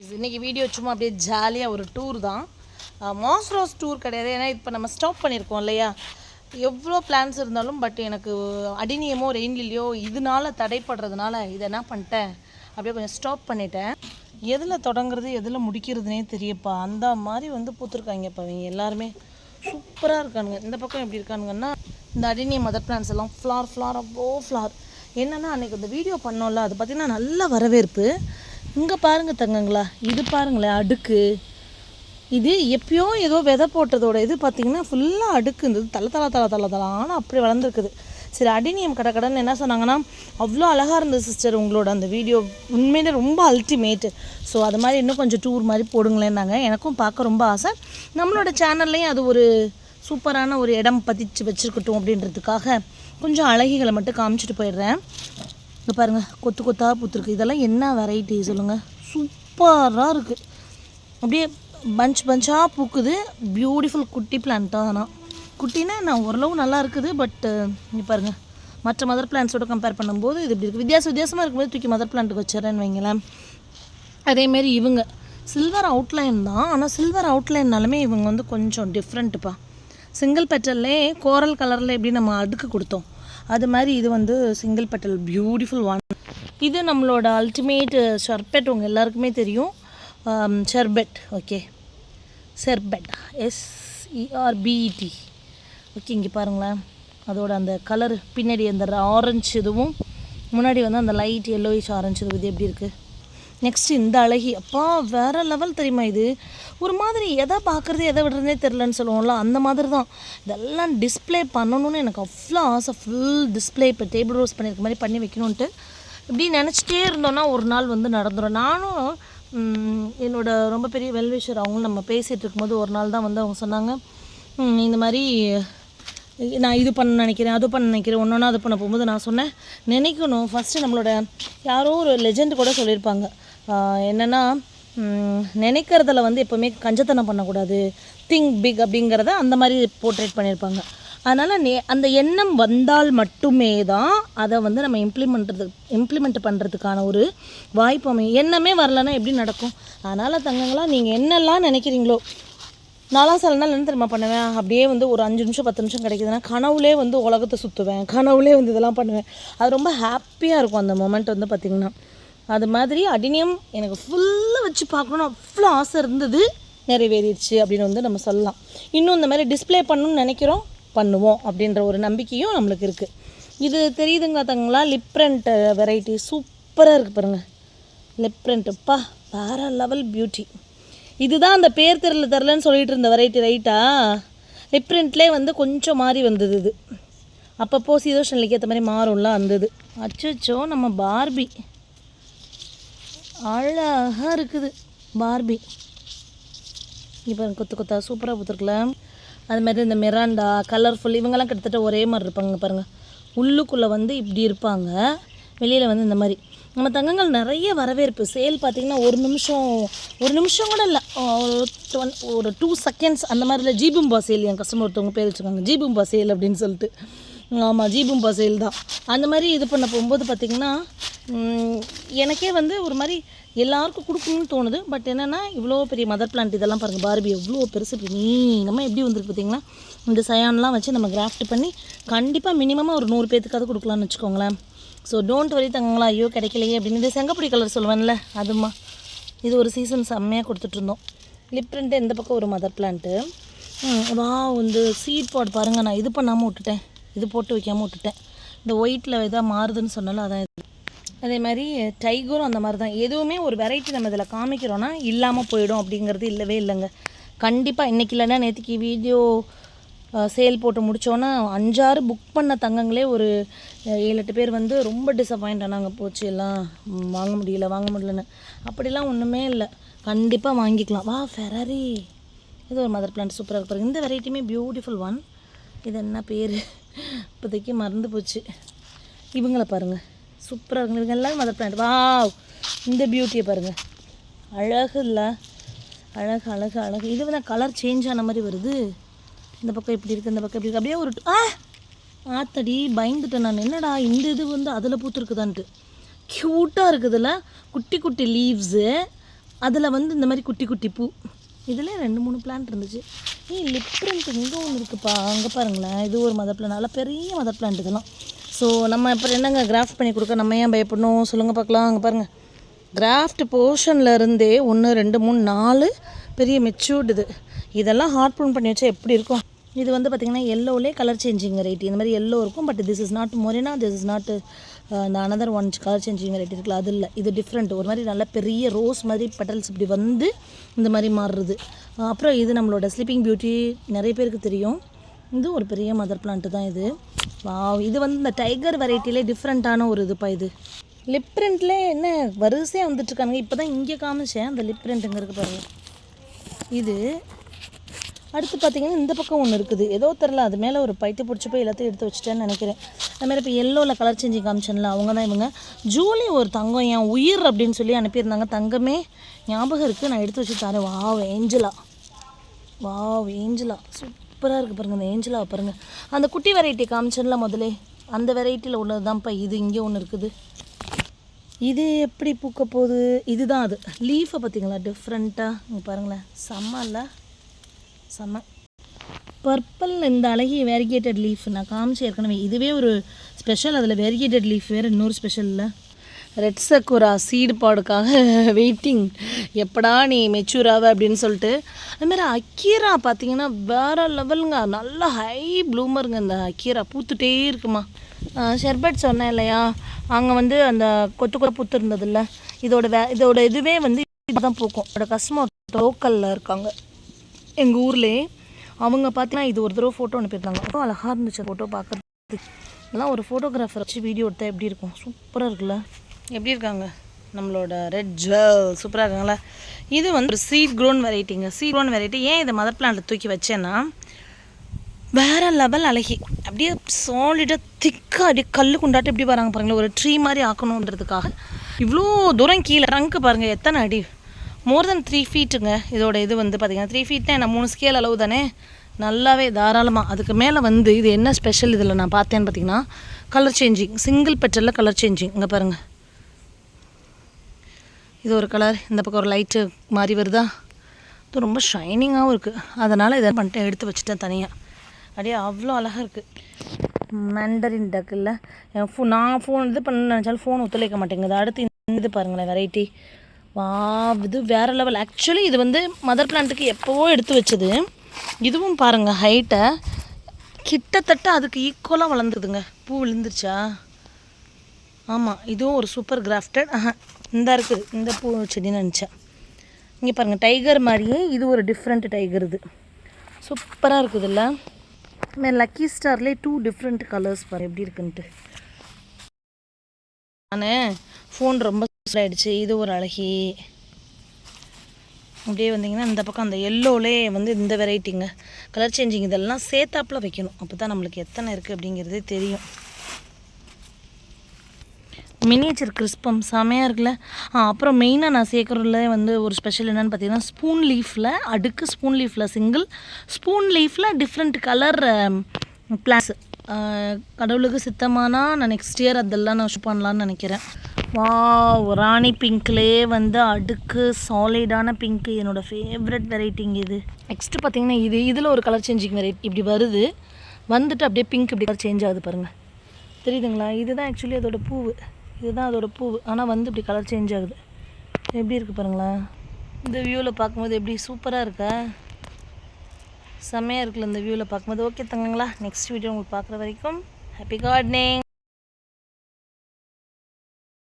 இன்றைக்கி வீடியோ சும்மா அப்படியே ஜாலியாக ஒரு டூர் தான். மாஸ் ரோஸ் டூர் கிடையாது. ஏன்னா இப்போ நம்ம ஸ்டாப் பண்ணியிருக்கோம் இல்லையா? எவ்வளோ பிளான்ஸ் இருந்தாலும் பட் எனக்கு அடினியமோ ரெயின்லிலையோ இதனால தடைப்படுறதுனால இதை என்ன பண்ணிட்டேன்? அப்படியே கொஞ்சம் ஸ்டாப் பண்ணிட்டேன். எதில் தொடங்குறது எதில் முடிக்கிறதுனே தெரியப்பா. அந்த மாதிரி வந்து பூத்துருக்காங்கப்பா இவங்க எல்லாருமே. சூப்பராக இருக்கானுங்க. இந்த பக்கம் எப்படி இருக்கானுங்கன்னா இந்த அடினிய மதர் பிளான்ஸ் எல்லாம் ஃப்ளார் ஃப்ளார் அவ்வளோ ஃப்ளார் என்னென்னா அன்றைக்கி இந்த வீடியோ பண்ணோம்ல அது பார்த்திங்கன்னா நல்ல வரவேற்பு. இங்கே பாருங்க தங்கங்களா இது பாருங்களேன் அடுக்கு. இது எப்பயோ ஏதோ விதை போட்டதோட இது பார்த்தீங்கன்னா ஃபுல்லாக அடுக்கு. இருந்தது தலை தலை தலை தலை தலான்னு அப்படி வளர்ந்துருக்குது. சரி அடினியம் கடை கடைன்னு என்ன சொன்னாங்கன்னா அவ்வளோ அழகாக இருந்தது சிஸ்டர் உங்களோட அந்த வீடியோ உண்மையிலே ரொம்ப அல்டிமேட்டு ஸோ அது மாதிரி இன்னும் கொஞ்சம் டூர் மாதிரி போடுங்களேன்னாங்க. எனக்கும் பார்க்க ரொம்ப ஆசை. நம்மளோட சேனல்லையும் அது ஒரு சூப்பரான ஒரு இடம் பதிச்சு வச்சுருக்கட்டும் அப்படின்றதுக்காக கொஞ்சம் அழகிகளை மட்டும் காமிச்சிட்டு போயிடுறேன். இங்கே பாருங்கள் கொத்து கொத்தாக பூத்துருக்கு. இதெல்லாம் என்ன வெரைட்டி சொல்லுங்கள் சூப்பராக இருக்குது அப்படியே பஞ்ச் பஞ்சாக பூக்குது. பியூட்டிஃபுல் குட்டி பிளான்ட்டாக தான்? ஆனால் குட்டினா நான் ஓரளவு நல்லா இருக்குது பட்டு இங்கே பாருங்கள் மற்ற மதர் பிளான்ட்ஸோடு கம்பேர் பண்ணும்போது இது இப்படி இருக்குது வித்தியாச வித்தியாசமாக இருக்கும்போது தூக்கி மதர் பிளான்ட்டுக்கு வச்சிடறேன்னு வைங்களேன். அதேமாரி இவங்க சில்வர் அவுட்லைன் தான். ஆனால் சில்வர் அவுட்லைன்னாலுமே இவங்க வந்து கொஞ்சம் டிஃப்ரெண்ட்டுப்பா சிங்கிள் பெட்டல்லே கோரல் கலரில் எப்படி நம்ம அடுக்கு கொடுத்தோம்? அது மாதிரி இது வந்து சிங்கிள் பெட்டல் பியூட்டிஃபுல் ஒன் இது நம்மளோட அல்டிமேட் ஷர்பெட் உங்கள் எல்லாருக்குமே தெரியும். ஷர்பெட் ஓகே செர்பெட் எஸ்இஆர்பிஇடி ஓகே இங்கே பாருங்களேன். அதோட அந்த கலர் பின்னாடி அந்த ஆரஞ்சு இதுவும் முன்னாடி வந்து அந்த லைட் எல்லோயிஷ் ஆரஞ்சு இது எப்படி இருக்குது நெக்ஸ்ட் இந்த அழகி. அப்பா வேற லெவல் தெரியுமா இது? ஒரு மாதிரி எதை பார்க்குறது எதை விடுறதே தெரிலன்னு சொல்லுவோம்ல அந்த மாதிரி தான் இதெல்லாம் டிஸ்ப்ளே பண்ணணும்னு எனக்கு அவ்வளோ ஆசை. ஃபுல் டிஸ்ப்ளே இப்போ டேபிள் ரோஸ் பண்ணியிருக்க மாதிரி பண்ணி வைக்கணுன்ட்டு இப்படி நினச்சிட்டே இருந்தோன்னா ஒரு நாள் வந்து நடந்துடும் நானும் என்னோடய என்னோட ரொம்ப பெரிய வெல்விஷர் அவங்களும் நம்ம பேசிகிட்டு இருக்கும்போது ஒரு நாள் தான் வந்து அவங்க சொன்னாங்க இந்த மாதிரி நான் இது பண்ண நினைக்கிறேன் அது பண்ண நினைக்கிறேன் ஒன்று ஒன்றா அது பண்ண போகும்போது நான் சொன்னேன் நினைக்கணும். ஃபஸ்ட்டு நம்மளோட யாரோ ஒரு லெஜெண்ட் கூட சொல்லியிருப்பாங்க. என்னென்னா நினைக்கிறதுல வந்து எப்போவுமே கஞ்சத்தனம் பண்ணக்கூடாது. திங்க் பிக் அப்படிங்கிறத அந்த மாதிரி போர்ட்ரேட் பண்ணியிருப்பாங்க. அதனால் நே அந்த எண்ணம் வந்தால் மட்டுமே தான் அதை வந்து நம்ம இம்ப்ளிமெண்ட்றது இம்ப்ளிமெண்ட் பண்ணுறதுக்கான ஒரு வாய்ப்பு அமையும். எண்ணமே வரலன்னா எப்படி நடக்கும்? அதனால் தங்கங்களா நீங்கள் என்னெல்லாம் நினைக்கிறீங்களோ நாலாம் சில நாள் என்ன தெரியுமா பண்ணுவேன்? அப்படியே வந்து ஒரு அஞ்சு நிமிஷம் பத்து நிமிஷம் கிடைக்குதுன்னா கனவுலே வந்து உலகத்தை சுற்றுவேன் கனவுலே வந்து இதெல்லாம் பண்ணுவேன். அது ரொம்ப ஹாப்பியாக இருக்கும் அந்த மொமெண்ட் வந்து பார்த்திங்கன்னா அது மாதிரி அடினியம் எனக்கு ஃபுல்லாக வச்சு பார்க்கணுன்னு அவ்வளோ ஆசை இருந்தது. நிறைவேறிடுச்சு அப்படின்னு வந்து நம்ம சொல்லலாம். இன்னும் இந்த மாதிரி டிஸ்ப்ளே பண்ணணும்னு நினைக்கிறோம். பண்ணுவோம் அப்படின்ற ஒரு நம்பிக்கையும் நம்மளுக்கு இருக்குது இது தெரியுதுங்க தங்களா லிப்ரண்ட் வெரைட்டி சூப்பராக இருக்குது பாருங்கள் லிப்ரண்ட்டுப்பா வேற லெவல் பியூட்டி இதுதான் அந்த பேர் தெரில தெரிலன்னு சொல்லிட்டு இருந்த வெரைட்டி ரைட்டா லிப் வந்து கொஞ்சம் மாறி வந்தது இது. அப்பப்போ சீதோஷனுக்கு ஏற்ற மாதிரி மாறும்லாம் வந்தது. அச்சோ நம்ம பார்பி அழகாக இருக்குது. பார்பி. இப்போ கொத்து கொத்தா சூப்பராக பூத்துருக்குல அது மாதிரி இந்த மிராண்டா கலர்ஃபுல் இவங்கெல்லாம் கிட்டத்தட்ட ஒரே மாதிரி இருப்பாங்க பாருங்கள் உள்ளுக்குள்ளே வந்து இப்படி இருப்பாங்க. வெளியில் வந்து இந்த மாதிரி. நம்ம தங்கங்கள் நிறைய வரவேற்பு. சேல் பார்த்திங்கன்னா ஒரு நிமிஷம் ஒரு நிமிஷம் கூட இல்லை. ஒரு ஒரு டூ செகண்ட்ஸ் அந்த மாதிரில ஜீபும்பா சேல் என் கஸ்டமர் ஒருத்தவங்க பேர் வச்சுருக்காங்க. ஜீபும்பா சேல் அப்படின்னு சொல்லிட்டு. ஆமாம் ஜீபும் பசேல் தான். அந்த மாதிரி இது பண்ண போகும்போது பார்த்திங்கன்னா எனக்கே வந்து ஒரு மாதிரி எல்லாருக்கும் கொடுக்கணும்னு தோணுது. பட் என்னென்னா இவ்வளோ பெரிய மதர் பிளான்ட் இதெல்லாம் பாருங்கள் பார்பி எவ்வளோ பெருசு இப்படி எப்படி வந்திருக்கு பார்த்திங்கன்னா இந்த சயான்லாம் வச்சு நம்ம கிராஃப்ட் பண்ணி கண்டிப்பாக மினிமமாக ஒரு நூறு பேத்துக்காவது கொடுக்கலாம்னு வச்சுக்கோங்களேன். ஸோ டோன்ட் வரி தங்கங்களா ஐயோ கிடைக்கலையே அப்படின்னு. இது செங்கப்பொடி கலர் சொல்லுவேன்ல அதுமா இது ஒரு சீசன் செம்மையாக கொடுத்துட்ருந்தோம் லிப் பிரிண்ட்டு இந்த பக்கம் ஒரு மதர் பிளான்ட்டு வா இந்த சீட் பாட் பாருங்கள் நான் இது பண்ணாமல் விட்டுட்டேன். இது போட்டு வைக்காமல் விட்டுட்டேன். இந்த ஒயிட்டில் எதாவது மாறுதுன்னு சொன்னாலும் அதான் இது. அதே மாதிரி டைகரும் அந்த மாதிரி தான் எதுவுமே ஒரு வெரைட்டி நம்ம இதில் காமிக்கிறோன்னா இல்லாமல் போயிடும் அப்படிங்கிறது இல்லவே இல்லைங்க. கண்டிப்பாக இன்றைக்கி இல்லைன்னா நேற்றுக்கு வீடியோ சேல் போட்டு முடித்தோன்னா அஞ்சாறு புக் பண்ண தங்கங்களே ஒரு ஏழு எட்டு பேர் வந்து ரொம்ப டிசப்பாயிண்ட் ஆனாங்க. போச்சு எல்லாம் வாங்க முடியல வாங்க முடியலன்னு. அப்படிலாம் ஒன்றுமே இல்லை. கண்டிப்பாக வாங்கிக்கலாம். வா ஃபெராரி இது ஒரு மதர் பிளான்ட் சூப்பராக இருக்கு இந்த வெரைட்டியுமே பியூட்டிஃபுல் ஒன் இது என்ன பேர்? இப்போதைக்கு மறந்து போச்சு. இவங்களை பாருங்கள் சூப்பராக இருக்குங்க. இவங்க எல்லாம் மதர் பிளான்ட் வா இந்த பியூட்டியை பாருங்கள் அழகு இல்லை. அழகு அழகு அழகு. இது வந்து கலர் சேஞ்ச் ஆன மாதிரி வருது. இந்த பக்கம் இப்படி இருக்குது இந்த பக்கம் இப்படி இருக்குது அப்படியே ஒரு ஆ! ஆத்தடி பயந்துட்டேன் நான். என்னடா இந்த இது வந்து அதில் பூத்துருக்குதான்ட்டு. க்யூட்டாக இருக்குதுல்ல. குட்டி குட்டி லீவ்ஸு அதில் வந்து இந்த மாதிரி குட்டி குட்டி பூ. இதில் ரெண்டு மூணு பிளான்ட் இருந்துச்சு. ஏய் லிப் பிரிண்ட் இங்கே ஒன்று இருக்குப்பா. அங்கே பாருங்களேன். இது ஒரு மதர் பிளான் நல்லா பெரிய மதர் பிளான்ட் இதெல்லாம். ஸோ நம்ம இப்போ என்னங்க கிராஃப்ட் பண்ணி கொடுக்க? நம்ம ஏன் பயப்படணும்? சொல்லுங்கள் பார்க்கலாம். அங்கே பாருங்கள் கிராஃப்ட் போர்ஷனில் இருந்தே ஒன்று ரெண்டு மூணு நாலு பெரிய மெச்சூர்டு இது. இதெல்லாம் ஹார்ட் ப்ரூன் பண்ணி வச்சா எப்படி இருக்கும்? இது வந்து பார்த்திங்கன்னா எல்லோலே கலர் சேஞ்சிங் வெரைட்டி இந்த மாதிரி எல்லோ இருக்கும் பட் திஸ் இஸ் நாட் மொரினா திஸ் இஸ் நாட் இந்த another one colour changing variety இருக்குல்ல அது இல்லை. இது டிஃப்ரெண்ட் ஒரு மாதிரி நல்ல பெரிய ரோஸ் மாதிரி பெட்டல்ஸ் இப்படி வந்து இந்த மாதிரி மாறுறது. அப்புறம் இது நம்மளோட ஸ்லீப்பிங் பியூட்டி நிறைய பேருக்கு தெரியும். இது ஒரு பெரிய மதர் பிளான்ட் தான் இது. வாவ் இது வந்து இந்த டைகர் வெரைட்டிலே டிஃப்ரெண்ட்டான ஒரு இதுப்பா இது. லிப் பிரிண்ட்ல என்ன வரிசையாக வந்துட்டுருக்காங்க இப்போ தான் இங்கே காமிச்சேன். அந்த லிப் பிரிண்ட் இங்கே இது அடுத்து பார்த்தீங்கன்னா இந்த பக்கம் ஒன்று இருக்குது. ஏதோ தெரில அது மேலே ஒரு பைத்து பிடிச்சி போய் எல்லாத்தையும் எடுத்து வச்சுட்டேன்னு நினைக்கிறேன். அது மாதிரி இப்போ எல்லோவில் கலர் செஞ்சு காமிச்சேன்ல அவங்க தான் இவங்க. ஜூலி ஒரு தங்கம் என் உயிர் அப்படின்னு சொல்லி அனுப்பியிருந்தாங்க. தங்கமே ஞாபகம் இருக்குது நான் எடுத்து வச்சு தரேன். Wow Angela. Wow Angela. சூப்பராக இருக்குது பாருங்கள் அந்த ஏஞ்சலாவை பாருங்கள் அந்த குட்டி வெரைட்டி காமிச்சேன்ல முதலே. அந்த வெரைட்டியில் உள்ளது தான்ப்பா இது இங்கே ஒன்று இருக்குது. இது எப்படி பூக்க போகுது? இதுதான் அது. லீஃபை பார்த்தீங்களா? டிஃப்ரெண்ட்டாக இங்கே பாருங்களேன். செம்ம இல்லை? செம்ம. பர்பிள் இந்த அழகிய வேரிகேட்டட் லீஃப் நான் காமிச்சு ஏற்கனவே. இதுவே ஒரு ஸ்பெஷல் அதில் வேரிகேட்டட் லீஃப் வேறு இன்னொரு ஸ்பெஷல் இல்லை ரெட் சக்குரா சீடு பாடுக்காக வெயிட்டிங் எப்படா நீ மெச்சூர் ஆவ அப்படின்னு சொல்லிட்டு. அதுமாதிரி அக்கீரா பார்த்தீங்கன்னா வேறு லெவலுங்க நல்ல ஹை ப்ளூமருங்க இந்த அக்கீரா. பூத்துட்டே இருக்குமா. ஷெர்பட் சொன்னேன் இல்லையா? அங்கே வந்து அந்த கொத்து கொத்து பூத்து இருந்ததில்ல. இதோட வே இதோட இதுவே வந்து இதுதான் பூக்கும். இதோட கஸ்டமர் லோக்கலில் இருக்காங்க. எங்கள் ஊர்லேயே அவங்க பார்த்தீங்கன்னா இது ஒரு தடவை ஃபோட்டோ அனுப்பியிருந்தாங்க. ரொம்ப அழகாக இருந்துச்சு ஃபோட்டோ பார்க்குறது இதெல்லாம் ஒரு ஃபோட்டோகிராஃபர் வச்சு வீடியோ எடுத்தால் எப்படி இருக்கும்? சூப்பராக இருக்குல்ல? எப்படி இருக்காங்க? நம்மளோட ரெட் ஜுவல் சூப்பராக இருக்காங்களா இது வந்து ஒரு சீட் க்ரோன் வெரைட்டிங்க சீட் க்ரோன் வெரைட்டி ஏன் இதை மதர் பிளான்ட்டில் தூக்கி வச்சேன்னா வேறு லெவல் அழகி அப்படியே சாலிடாக திக்காக அப்படியே கல் கொண்டாட்டு எப்படி வராங்க பாருங்களேன் ஒரு ட்ரீ மாதிரி ஆக்கணுன்றதுக்காக இவ்வளோ தூரம் கீழே ட்ரங்க்கு பாருங்கள் எத்தனை அடி? மோர் தென் த்ரீ ஃபீட்டுங்க இதோட இது வந்து பார்த்திங்கன்னா த்ரீ ஃபீட்னா என்ன மூணு ஸ்கேல் அளவு தானே? நல்லாவே தாராளமாக அதுக்கு மேலே வந்து இது என்ன ஸ்பெஷல் இதில் நான் பார்த்தேன்னு பார்த்தீங்கன்னா கலர் சேஞ்சிங் சிங்கிள் பெட்டலில் கலர் சேஞ்சிங் இங்கே பாருங்கள் இது ஒரு கலர் இந்த பக்கம் ஒரு லைட்டு மாதிரி வருதா? இது ரொம்ப ஷைனிங்காகவும் இருக்குது அதனால் இதை பண்ணிட்டு எடுத்து வச்சுட்டேன் தனியாக அப்படியே அவ்வளோ அழகாக இருக்குது மேண்டரின் டக் இல்லை. என் ஃபோ நான் ஃபோன் இது பண்ண நினச்சாலும் ஃபோன் ஒத்துழைக்க மாட்டேங்குது. அடுத்து இந்த இது பாருங்களேன் வெரைட்டி வா இது வேறு லெவல் ஆக்சுவலி இது வந்து மதர் பிளான்ட்டுக்கு எப்போவோ எடுத்து வச்சது. இதுவும் பாருங்கள் ஹைட்டை கிட்டத்தட்ட அதுக்கு ஈக்குவலாக வளர்ந்துதுங்க. பூ விழுந்துருச்சா? ஆமாம் இதுவும் ஒரு சூப்பர் கிராஃப்டட் இந்த இருக்குது இந்த பூ செடின்னு நினச்சேன். இங்கே பாருங்கள் டைகர் மாதிரியே இது ஒரு டிஃப்ரெண்ட் டைகர் இது. சூப்பராக இருக்குதுல்ல நான் லக்கி ஸ்டார்லேயே டூ டிஃப்ரெண்ட் கலர்ஸ் பாரு எப்படி இருக்குன்ட்டு. நான் ஃபோன் ரொம்ப ஆயிடுச்சு இது ஒரு அழகி. அப்படியே வந்தீங்கன்னா இந்த பக்கம் அந்த எல்லோலே வந்து இந்த வெரைட்டிங்க கலர் சேஞ்சிங் இதெல்லாம் சேர்த்தாப்புல வைக்கணும். அப்போ தான் நம்மளுக்கு எத்தனை இருக்குது அப்படிங்கிறதே தெரியும். மினியேச்சர் கிறிஸ்பம் செமையாக இருக்குல்ல. அப்புறம் மெயினாக நான் சேர்க்குறதுல வந்து ஒரு ஸ்பெஷல் என்னென்னு பார்த்தீங்கன்னா ஸ்பூன் லீஃபில் அடுக்கு ஸ்பூன் லீஃபில் சிங்கிள் ஸ்பூன் லீஃபில் டிஃப்ரெண்ட் கலர் பிளாஸ் கடவுளுக்கு சித்தமானா நான் நெக்ஸ்ட் இயர் அதெல்லாம் நான் ஷூட் பண்ணலான்னு நினைக்கிறேன். வா ராணி பிங்க்லேயே வந்து அடுக்கு சாலிடான பிங்க் என்னோட ஃபேவரட் வெரைட்டிங்க இது. நெக்ஸ்ட்டு பார்த்தீங்கன்னா இது இதில் ஒரு கலர் சேஞ்சிங் வெரைட்டி இப்படி வருது. வந்துட்டு அப்படியே பிங்க் இப்படி கலர் சேஞ்ச் ஆகுது பாருங்கள் தெரியுதுங்களா? இதுதான் ஆக்சுவலி அதோட பூவு. இதுதான் அதோட பூவு. ஆனால் வந்து இப்படி கலர் சேஞ்ச் ஆகுது. எப்படி இருக்குது பாருங்களேன்? இந்த வியூவில் பார்க்கும்போது எப்படி சூப்பராக இருக்கா? செம்மையாக இருக்குல்ல இந்த வியூவில் பார்க்கும்போது. ஓகே தங்கங்களா நெக்ஸ்ட் வீடியோ உங்களுக்கு பார்க்குற வரைக்கும் ஹாப்பி கார்டனிங்